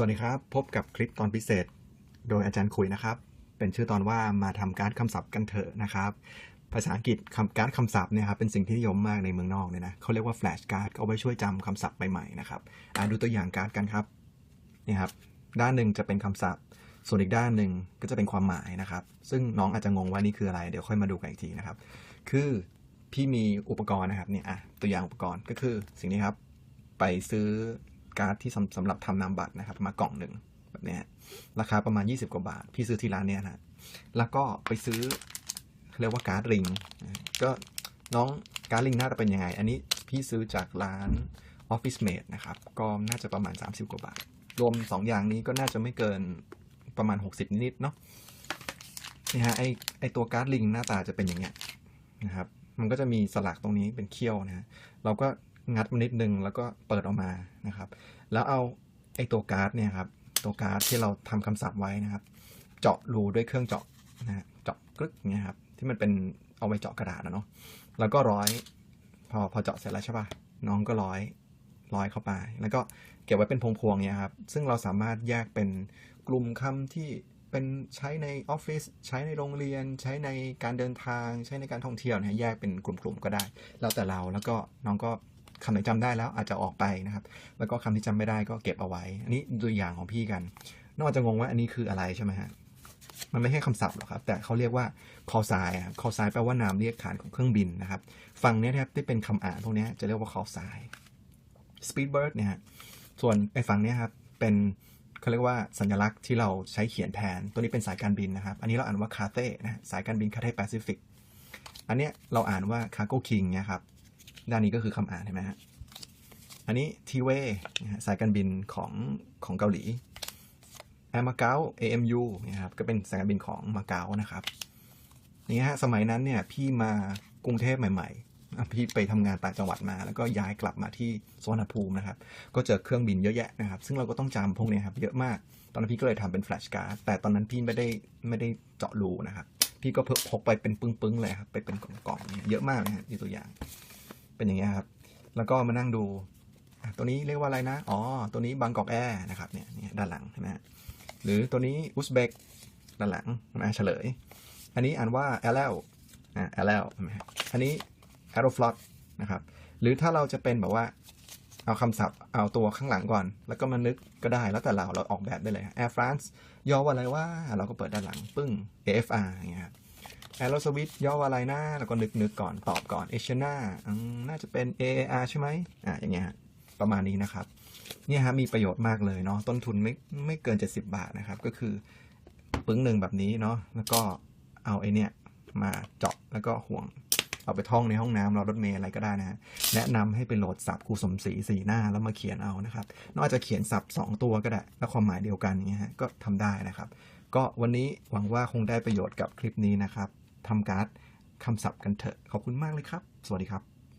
วัสดีครับ พบกับคลิปตอนพิเศษ โดยอาจารย์คุยนะครับ เป็นชื่อตอนว่ามาทำการ์ดคำศัพท์กันเถอะนะครับ ภาษาอังกฤษคำการ์ดคำศัพท์เนี่ยครับเป็นสิ่งที่นิยมมากในเมืองนอกเนี่ยนะเขาเรียกว่าแฟลชการ์ดเอาไว้ช่วยจำคำศัพท์ใหม่ๆนะครับอ่าดูตัวอย่างการ์ดกันครับนี่ครับ ด้านหนึ่งจะเป็นคำศัพท์ ส่วนอีกด้านหนึ่งก็จะเป็นความหมายนะครับ ซึ่งน้องอาจจะงงว่านี่คืออะไรเดี๋ยวค่อยมาดูกันอีกทีนะครับ คือพี่มีอุปกรณ์นะครับเนี่ยอะตัวอย่างอุปกรณ์ก็คือสิ่งนี้ครับ ไปซื้อ การ์ดที่สำสำหรับทำนามบัตรนะครับ มากล่องหนึ่งแบบนี้ราคาประมาณ 20 กว่าบาท พี่ซื้อที่ร้านเนี้ยนะแล้วก็ไปซื้อเรียกว่าการ์ดริง ก็น้องการ์ดริงน่าจะเป็นยังไง อันนี้พี่ซื้อจากร้าน Office Mate นะครับ ก็น่าจะประมาณ 30 กว่าบาท รวม 2 อย่างนี้ก็น่าจะไม่เกินประมาณ 60 นิดๆเนาะนี่ฮะไอไอตัวการ์ดลิงหน้าตาจะเป็นอย่างเงี้ยนะครับ มันก็จะมีสลักตรงนี้เป็นเขี้ยวนะฮะเราก็ งัดมันนิดนึงแล้วก็เปิดออกมานะครับ แล้วเอาไอตัวการ์ดเนี่ยครับตัวการ์ดที่เราทำคำศัพท์ไว้นะครับ เจาะรูด้วยเครื่องเจาะนะฮะเจาะกรึกเงี้ยครับที่มันเป็นเอาไว้เจาะกระดาษนะเนาะแล้วก็ร้อย พอพอเจาะเสร็จแล้วใช่ป่ะน้องก็ร้อยร้อยเข้าไป แล้วก็เก็บไว้เป็นพวงๆเนี่ยครับซึ่งเราสามารถแยกเป็นกลุ่มคำที่เป็นใช้ในออฟฟิศใช้ในโรงเรียน ใช้ในการเดินทาง ใช้ในการท่องเที่ยวนะฮะแยกเป็นกลุ่มๆก็ได้ แล้วแต่เราแล้วก็น้องก็ คำไหนจำได้แล้วอาจจะออกไปนะครับ แล้วก็คำที่จำไม่ได้ก็เก็บเอาไว้ อันนี้ตัวอย่างของพี่กันนองอาจะงงว่าอันนี้คืออะไรใช่ไหมฮะมันไม่ใช่คำศัพท์หรอกครับ แต่เขาเรียกว่า call sign ครับ call sign แปลว่านามเรียกขานของเครื่องบินนะครับฝั่งนี้นะครับที่เป็นคำอ่านพวกนี้จะเรียกว่า call sign speedbird เนี่ยฮะส่วนไอ้ฝั่งนี้ครับเป็นเขาเรียกว่าสัญลักษณ์ที่เราใช้เขียนแทน ตัวนี้เป็นสายการบินนะครับ อันนี้เราอ่านว่า Cathay นะสายการบิน Cathay Pacific อันเนี้ยเราอ่านว่า Cargo King เนี่ยครับ ด้านนี้ก็คือคำอ่านเห็นไหมฮะ อันนี้ T-Way นะฮะสายการบินของของเกาหลีแอร์มาเก๊า AMU นะครับก็เป็นสายการบินของมาเก๊านะครับนี่ฮะสมัยนั้นเนี่ยพี่มากรุงเทพใหม่ๆอ่พี่ไปทำงานต่างจังหวัดมา แล้วก็ย้ายกลับมาที่สวนภูมินะครับ ก็เจอเครื่องบินเยอะแยะนะครับ ซึ่งเราก็ต้องจำพวกนี้ครับเยอะมาก ตอนนั้นพี่ก็เลยทำเป็นแฟลชการ์ดแต่ตอนนั้นพี่ไม่ได้ไม่ได้เจาะรูนะครับ พี่ก็พกไปเป็นปึ้งๆเลยครับไปเป็นกล่องๆเยอะมากนะฮะนี่ตัวอย่าง เป็นอย่างเงี้ยครับ แล้วก็มานั่งดูตัวนี้เรียกว่าอะไรนะ อ๋อ ตัวนี้บางกอกแอร์นะครับเนี่ยด้านหลังใช่ไหมฮะหรือตัวนี้อุซเบกด้านหลังมาเฉลย อันนี้อ่านว่า LL อ่า LL ใช่ไหมฮะอันนี้ Aeroflot นะครับ หรือถ้าเราจะเป็นแบบว่าเอาคำศัพท์เอาตัวข้างหลังก่อน แล้วก็มานึกก็ได้แล้วแต่เราเราออกแบบได้เลย Air France ย่อว่าอะไรว่าเราก็เปิดด้านหลัง ปึ้ง AFR อย่างเงี้ยครับ Aeroswiss ย่อว่าอะไรนะแล้วก็นึกนึกก่อนตอบก่อน Asiana อืมน่าจะเป็น AAR ใช่ไหมอ่าอย่างเงี้ยฮะประมาณนี้นะครับ เนี่ยฮะมีประโยชน์มากเลยเนาะต้นทุนไม่ไม่เกิน 70 บาทนะครับ ก็คือปึ้งหนึ่งแบบนี้เนาะแล้วก็เอาไอเนี่ยมาเจาะแล้วก็ห่วงเอาไปท่องในห้องน้ำรอรถเมล์อะไรก็ได้นะฮะแนะนำให้ไปโหลดศัพท์ครูสมศรีสีหน้าแล้วมาเขียนเอานะครับนอกจากเขียนศัพท์2ตัวก็ได้ แล้วความหมายเดียวกันอย่างเงี้ยฮะก็ทำได้นะครับ ก็วันนี้หวังว่าคงได้ประโยชน์กับคลิปนี้นะครับ ทำการ์ดคำศัพท์กันเถอะ ขอบคุณมากเลยครับ สวัสดีครับ